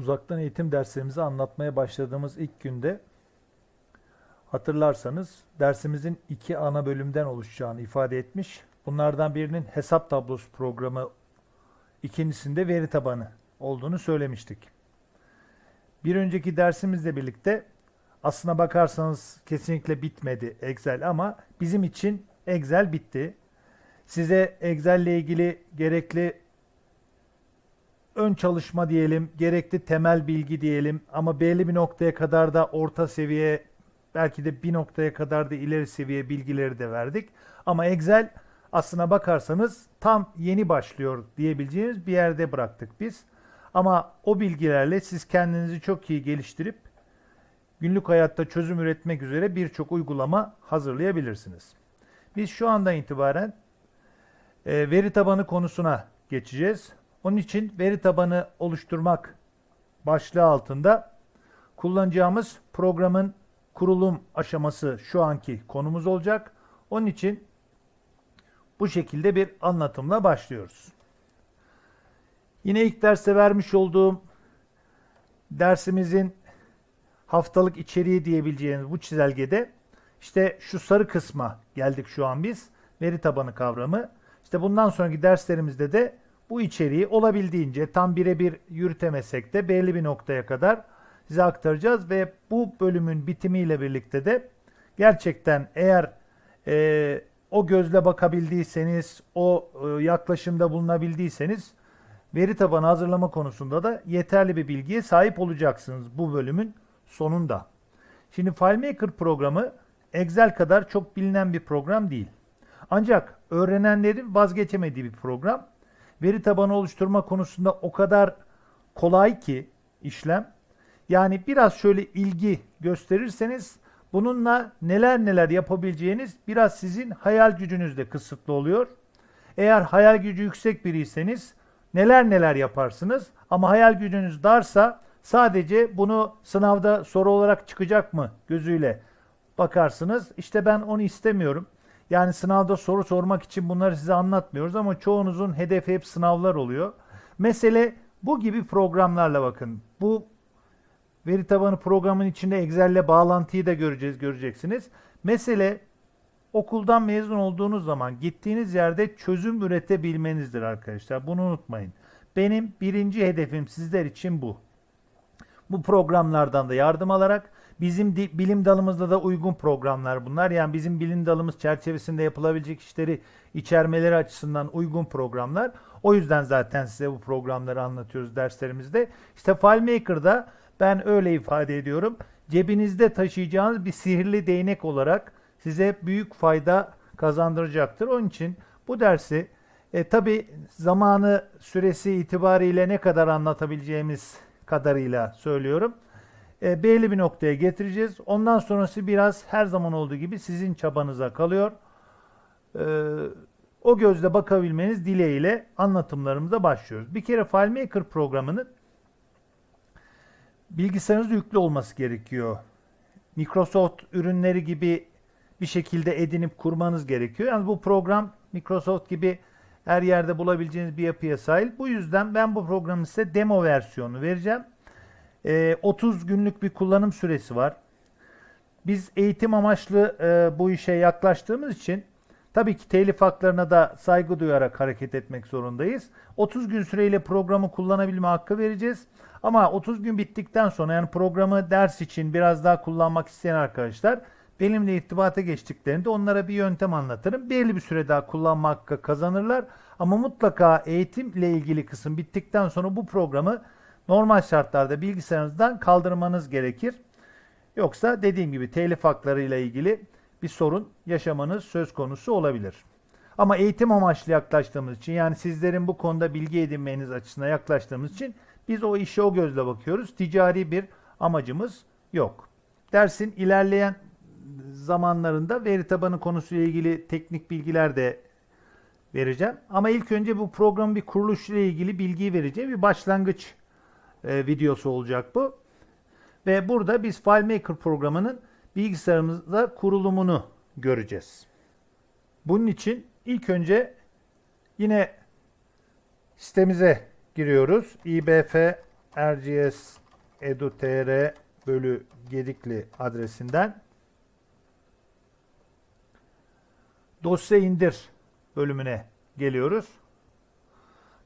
uzaktan eğitim derslerimizi anlatmaya başladığımız ilk günde hatırlarsanız dersimizin iki ana bölümden oluşacağını ifade etmiş. Bunlardan birinin hesap tablosu programı, ikincisinde veri tabanı olduğunu söylemiştik. Bir önceki dersimizle birlikte aslına bakarsanız kesinlikle bitmedi Excel ama bizim için Excel bitti. Size Excel ile ilgili gerekli ön çalışma diyelim, gerekli temel bilgi diyelim ama belli bir noktaya kadar da orta seviye, belki de bir noktaya kadar da ileri seviye bilgileri de verdik. Ama Excel aslına bakarsanız tam yeni başlıyor diyebileceğiniz bir yerde bıraktık biz. Ama o bilgilerle siz kendinizi çok iyi geliştirip günlük hayatta çözüm üretmek üzere birçok uygulama hazırlayabilirsiniz. Biz şu andan itibaren e, veri tabanı konusuna geçeceğiz. Onun için veri tabanı oluşturmak başlığı altında kullanacağımız programın kurulum aşaması şu anki konumuz olacak. Onun için bu şekilde bir anlatımla başlıyoruz. Yine ilk derste vermiş olduğum dersimizin haftalık içeriği diyebileceğiniz bu çizelgede işte şu sarı kısma geldik şu an biz. Veri tabanı kavramı. İşte bundan sonraki derslerimizde de bu içeriği olabildiğince tam birebir yürütemesek de belli bir noktaya kadar size aktaracağız ve bu bölümün bitimiyle birlikte de gerçekten eğer e, o gözle bakabildiyseniz, o e, yaklaşımda bulunabildiyseniz veri tabanı hazırlama konusunda da yeterli bir bilgiye sahip olacaksınız bu bölümün sonunda. Şimdi FileMaker programı Excel kadar çok bilinen bir program değil. Ancak öğrenenlerin vazgeçemediği bir program. Veri tabanı oluşturma konusunda o kadar kolay ki işlem. Yani biraz şöyle ilgi gösterirseniz bununla neler neler yapabileceğiniz biraz sizin hayal gücünüzle kısıtlı oluyor. Eğer hayal gücü yüksek biriyseniz neler neler yaparsınız ama hayal gücünüz darsa sadece bunu sınavda soru olarak çıkacak mı gözüyle bakarsınız. İşte ben onu istemiyorum. Yani sınavda soru sormak için bunları size anlatmıyoruz ama çoğunuzun hedefi hep sınavlar oluyor. Mesele bu gibi programlarla bakın. Bu veri tabanı programın içinde Excel'le bağlantıyı da göreceğiz, göreceksiniz. Mesele okuldan mezun olduğunuz zaman gittiğiniz yerde çözüm üretebilmenizdir arkadaşlar. Bunu unutmayın. Benim birinci hedefim sizler için bu. Bu programlardan da yardım alarak bizim di- bilim dalımızda da uygun programlar bunlar. Yani bizim bilim dalımız çerçevesinde yapılabilecek işleri içermeleri açısından uygun programlar. O yüzden zaten size bu programları anlatıyoruz derslerimizde. İşte FileMaker'da ben öyle ifade ediyorum. Cebinizde taşıyacağınız bir sihirli değnek olarak size büyük fayda kazandıracaktır. Onun için bu dersi e, tabi zamanı süresi itibariyle ne kadar anlatabileceğimiz kadarıyla söylüyorum. E, belli bir noktaya getireceğiz. Ondan sonrası biraz her zaman olduğu gibi sizin çabanıza kalıyor. E, o gözle bakabilmeniz dileğiyle anlatımlarımıza başlıyoruz. Bir kere FileMaker programının bilgisayarınızda yüklü olması gerekiyor. Microsoft ürünleri gibi bir şekilde edinip kurmanız gerekiyor. Yani bu program Microsoft gibi her yerde bulabileceğiniz bir yapıya sahip. Bu yüzden ben bu programın size demo versiyonu vereceğim. Ee, 30 günlük bir kullanım süresi var. Biz eğitim amaçlı e, bu işe yaklaştığımız için tabii ki telif haklarına da saygı duyarak hareket etmek zorundayız. 30 gün süreyle programı kullanabilme hakkı vereceğiz. Ama 30 gün bittikten sonra yani programı ders için biraz daha kullanmak isteyen arkadaşlar benimle irtibata geçtiklerinde onlara bir yöntem anlatırım. Belli bir süre daha kullanma hakkı kazanırlar. Ama mutlaka eğitimle ilgili kısım bittikten sonra bu programı normal şartlarda bilgisayarınızdan kaldırmanız gerekir. Yoksa dediğim gibi telif haklarıyla ilgili bir sorun yaşamanız söz konusu olabilir. Ama eğitim amaçlı yaklaştığımız için yani sizlerin bu konuda bilgi edinmeniz açısından yaklaştığımız için biz o işe o gözle bakıyoruz. Ticari bir amacımız yok. Dersin ilerleyen zamanlarında veri tabanı konusuyla ilgili teknik bilgiler de vereceğim. Ama ilk önce bu programın bir kuruluşuyla ilgili bilgiyi vereceğim. Bir başlangıç e, videosu olacak bu. Ve burada biz FileMaker programının bilgisayarımızda kurulumunu göreceğiz. Bunun için ilk önce yine sitemize giriyoruz. ibf rgs edu.tr bölü gedikli adresinden dosya indir bölümüne geliyoruz.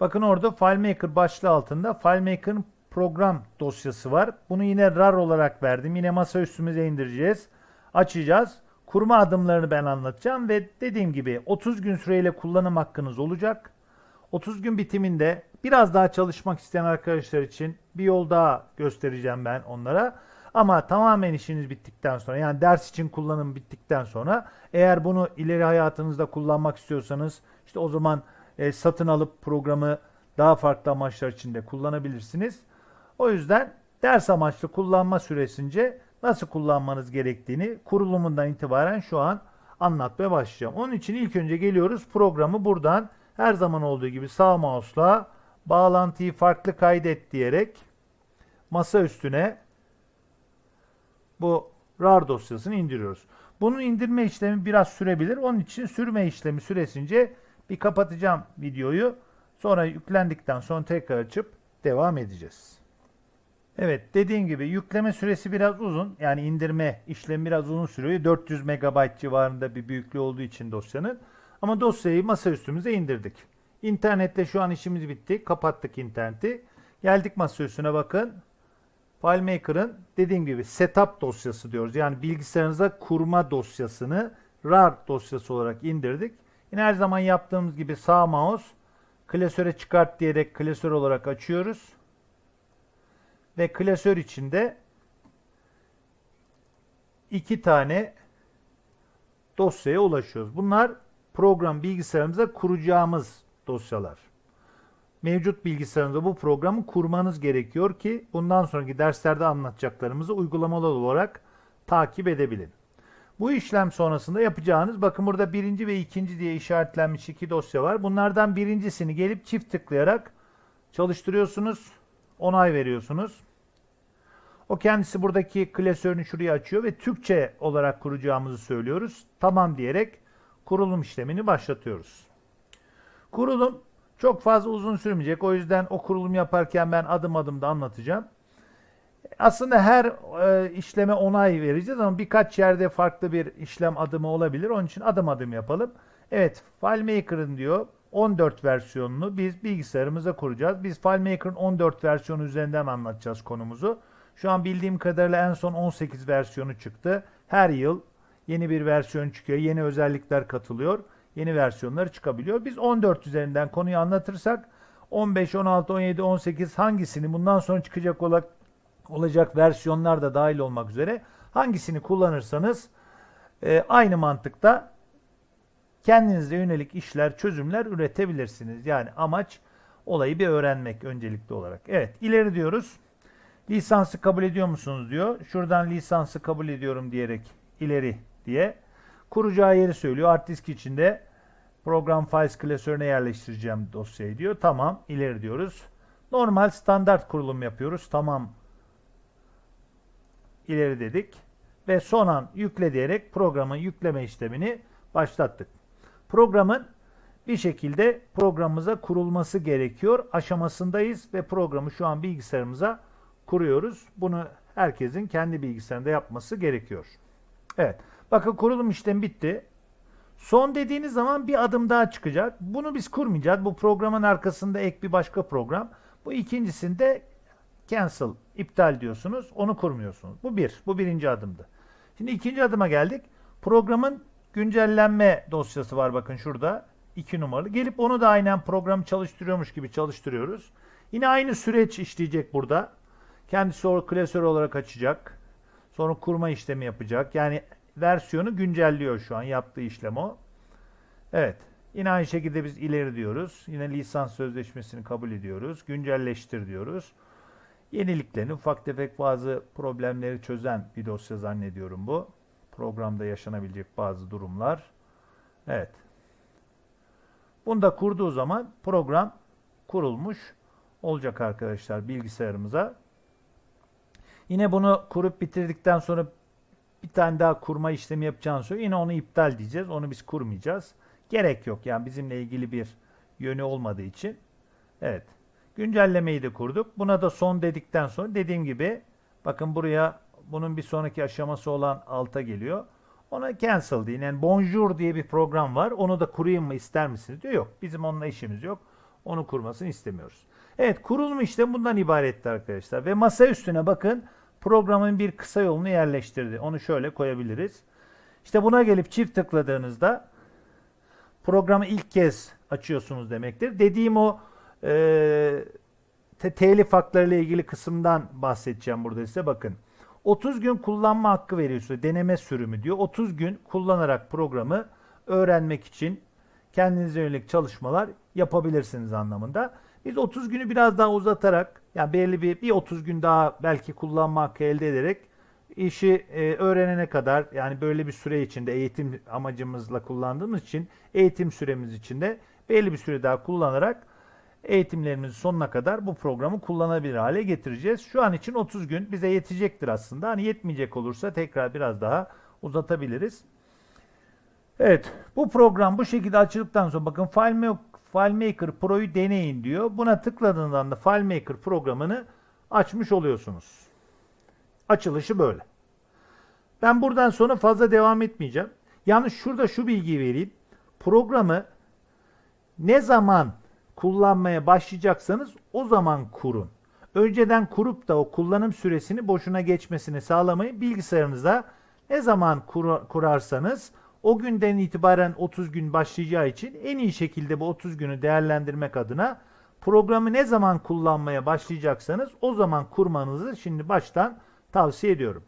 Bakın orada FileMaker başlığı altında FileMaker'ın program dosyası var. Bunu yine RAR olarak verdim. Yine masa üstümüze indireceğiz. Açacağız. Kurma adımlarını ben anlatacağım ve dediğim gibi 30 gün süreyle kullanım hakkınız olacak. 30 gün bitiminde biraz daha çalışmak isteyen arkadaşlar için bir yol daha göstereceğim ben onlara. Ama tamamen işiniz bittikten sonra yani ders için kullanım bittikten sonra eğer bunu ileri hayatınızda kullanmak istiyorsanız işte o zaman e, satın alıp programı daha farklı amaçlar için de kullanabilirsiniz. O yüzden ders amaçlı kullanma süresince nasıl kullanmanız gerektiğini kurulumundan itibaren şu an anlatmaya başlayacağım. Onun için ilk önce geliyoruz programı buradan her zaman olduğu gibi sağ mouse'la bağlantıyı farklı kaydet diyerek masa üstüne bu RAR dosyasını indiriyoruz. Bunun indirme işlemi biraz sürebilir. Onun için sürme işlemi süresince bir kapatacağım videoyu. Sonra yüklendikten sonra tekrar açıp devam edeceğiz. Evet dediğim gibi yükleme süresi biraz uzun. Yani indirme işlemi biraz uzun sürüyor. 400 MB civarında bir büyüklüğü olduğu için dosyanın. Ama dosyayı masaüstümüze indirdik. İnternette şu an işimiz bitti. Kapattık interneti. Geldik masaüstüne bakın. FileMaker'ın dediğim gibi setup dosyası diyoruz. Yani bilgisayarınıza kurma dosyasını RAR dosyası olarak indirdik. Yine her zaman yaptığımız gibi sağ mouse klasöre çıkart diyerek klasör olarak açıyoruz. Ve klasör içinde iki tane dosyaya ulaşıyoruz. Bunlar program bilgisayarımıza kuracağımız dosyalar. Mevcut bilgisayarınızda bu programı kurmanız gerekiyor ki bundan sonraki derslerde anlatacaklarımızı uygulamalı olarak takip edebilin. Bu işlem sonrasında yapacağınız bakın burada birinci ve ikinci diye işaretlenmiş iki dosya var. Bunlardan birincisini gelip çift tıklayarak çalıştırıyorsunuz. Onay veriyorsunuz. O kendisi buradaki klasörünü şuraya açıyor ve Türkçe olarak kuracağımızı söylüyoruz. Tamam diyerek kurulum işlemini başlatıyoruz. Kurulum çok fazla uzun sürmeyecek. O yüzden o kurulum yaparken ben adım adım da anlatacağım. Aslında her e, işleme onay vereceğiz ama birkaç yerde farklı bir işlem adımı olabilir. Onun için adım adım yapalım. Evet, FileMaker'ın diyor 14 versiyonunu biz bilgisayarımıza kuracağız. Biz FileMaker'ın 14 versiyonu üzerinden anlatacağız konumuzu. Şu an bildiğim kadarıyla en son 18 versiyonu çıktı. Her yıl yeni bir versiyon çıkıyor, yeni özellikler katılıyor, yeni versiyonları çıkabiliyor. Biz 14 üzerinden konuyu anlatırsak 15, 16, 17, 18 hangisini bundan sonra çıkacak olacak olacak versiyonlar da dahil olmak üzere hangisini kullanırsanız e, aynı mantıkta kendinize yönelik işler, çözümler üretebilirsiniz. Yani amaç olayı bir öğrenmek öncelikli olarak. Evet, ileri diyoruz. Lisansı kabul ediyor musunuz diyor. Şuradan lisansı kabul ediyorum diyerek ileri diye kuracağı yeri söylüyor. Hard disk içinde program files klasörüne yerleştireceğim dosyayı diyor. Tamam, ileri diyoruz. Normal standart kurulum yapıyoruz. Tamam ileri dedik ve son an yükle diyerek programın yükleme işlemini başlattık. Programın bir şekilde programımıza kurulması gerekiyor aşamasındayız ve programı şu an bilgisayarımıza kuruyoruz. Bunu herkesin kendi bilgisayarında yapması gerekiyor. Evet. Bakın kurulum işlemi bitti. Son dediğiniz zaman bir adım daha çıkacak. Bunu biz kurmayacağız. Bu programın arkasında ek bir başka program. Bu ikincisinde cancel, iptal diyorsunuz. Onu kurmuyorsunuz. Bu bir. Bu birinci adımdı. Şimdi ikinci adıma geldik. Programın güncellenme dosyası var bakın şurada. 2 numaralı. Gelip onu da aynen program çalıştırıyormuş gibi çalıştırıyoruz. Yine aynı süreç işleyecek burada. Kendisi o klasör olarak açacak. Sonra kurma işlemi yapacak. Yani versiyonu güncelliyor şu an. Yaptığı işlem o. Evet. Yine aynı şekilde biz ileri diyoruz. Yine lisans sözleşmesini kabul ediyoruz. Güncelleştir diyoruz. Yeniliklerini ufak tefek bazı problemleri çözen bir dosya zannediyorum bu. Programda yaşanabilecek bazı durumlar. Evet. Bunu da kurduğu zaman program kurulmuş olacak arkadaşlar bilgisayarımıza. Yine bunu kurup bitirdikten sonra bir tane daha kurma işlemi yapacağını söylüyor. Yine onu iptal diyeceğiz. Onu biz kurmayacağız. Gerek yok yani bizimle ilgili bir yönü olmadığı için. Evet. Güncellemeyi de kurduk. Buna da son dedikten sonra dediğim gibi bakın buraya bunun bir sonraki aşaması olan alta geliyor. Ona cancel deyin. Yani bonjour diye bir program var. Onu da kurayım mı ister misiniz diyor. Yok. Bizim onunla işimiz yok. Onu kurmasını istemiyoruz. Evet kurulum işlemi bundan ibaretti arkadaşlar. Ve masa üstüne bakın programın bir kısa yolunu yerleştirdi. Onu şöyle koyabiliriz. İşte buna gelip çift tıkladığınızda programı ilk kez açıyorsunuz demektir. Dediğim o e, te- telif hakları ile ilgili kısımdan bahsedeceğim burada size bakın. 30 gün kullanma hakkı veriyor size deneme sürümü diyor. 30 gün kullanarak programı öğrenmek için kendinize yönelik çalışmalar yapabilirsiniz anlamında. Biz 30 günü biraz daha uzatarak yani belli bir bir 30 gün daha belki kullanma hakkı elde ederek işi e, öğrenene kadar yani böyle bir süre içinde eğitim amacımızla kullandığımız için eğitim süremiz içinde belli bir süre daha kullanarak eğitimlerimizin sonuna kadar bu programı kullanabilir hale getireceğiz. Şu an için 30 gün bize yetecektir aslında. Hani yetmeyecek olursa tekrar biraz daha uzatabiliriz. Evet, bu program bu şekilde açıldıktan sonra bakın FileMaker, FileMaker Pro'yu deneyin diyor. Buna tıkladığınızda da FileMaker programını açmış oluyorsunuz. Açılışı böyle. Ben buradan sonra fazla devam etmeyeceğim. Yalnız şurada şu bilgiyi vereyim. Programı ne zaman kullanmaya başlayacaksanız o zaman kurun. Önceden kurup da o kullanım süresini boşuna geçmesini sağlamayın. Bilgisayarınıza ne zaman kur- kurarsanız o günden itibaren 30 gün başlayacağı için en iyi şekilde bu 30 günü değerlendirmek adına programı ne zaman kullanmaya başlayacaksanız o zaman kurmanızı şimdi baştan tavsiye ediyorum.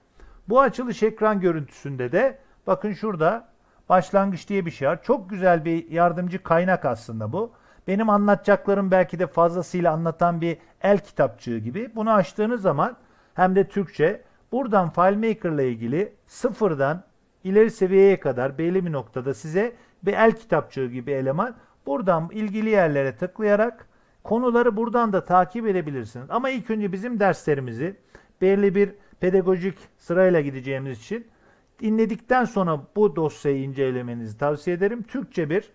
Bu açılış ekran görüntüsünde de bakın şurada başlangıç diye bir şey var. Çok güzel bir yardımcı kaynak aslında bu. Benim anlatacaklarım belki de fazlasıyla anlatan bir el kitapçığı gibi. Bunu açtığınız zaman hem de Türkçe buradan FileMaker ile ilgili sıfırdan ileri seviyeye kadar belli bir noktada size bir el kitapçığı gibi eleman buradan ilgili yerlere tıklayarak konuları buradan da takip edebilirsiniz. Ama ilk önce bizim derslerimizi belli bir pedagojik sırayla gideceğimiz için dinledikten sonra bu dosyayı incelemenizi tavsiye ederim. Türkçe bir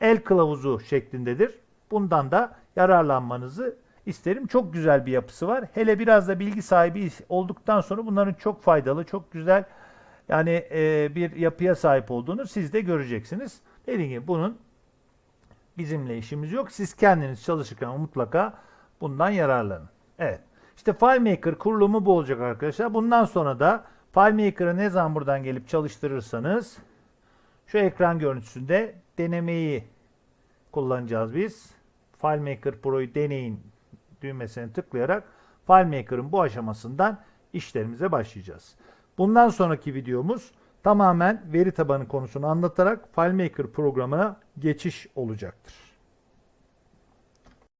el kılavuzu şeklindedir. Bundan da yararlanmanızı isterim. Çok güzel bir yapısı var. Hele biraz da bilgi sahibi olduktan sonra bunların çok faydalı, çok güzel yani e, bir yapıya sahip olduğunu siz de göreceksiniz. Dediğim gibi bunun bizimle işimiz yok. Siz kendiniz çalışırken mutlaka bundan yararlanın. Evet. İşte FileMaker kurulumu bu olacak arkadaşlar. Bundan sonra da FileMaker'ı ne zaman buradan gelip çalıştırırsanız şu ekran görüntüsünde denemeyi kullanacağız biz. FileMaker Pro'yu deneyin düğmesine tıklayarak FileMaker'ın bu aşamasından işlerimize başlayacağız. Bundan sonraki videomuz tamamen veri tabanı konusunu anlatarak FileMaker programına geçiş olacaktır.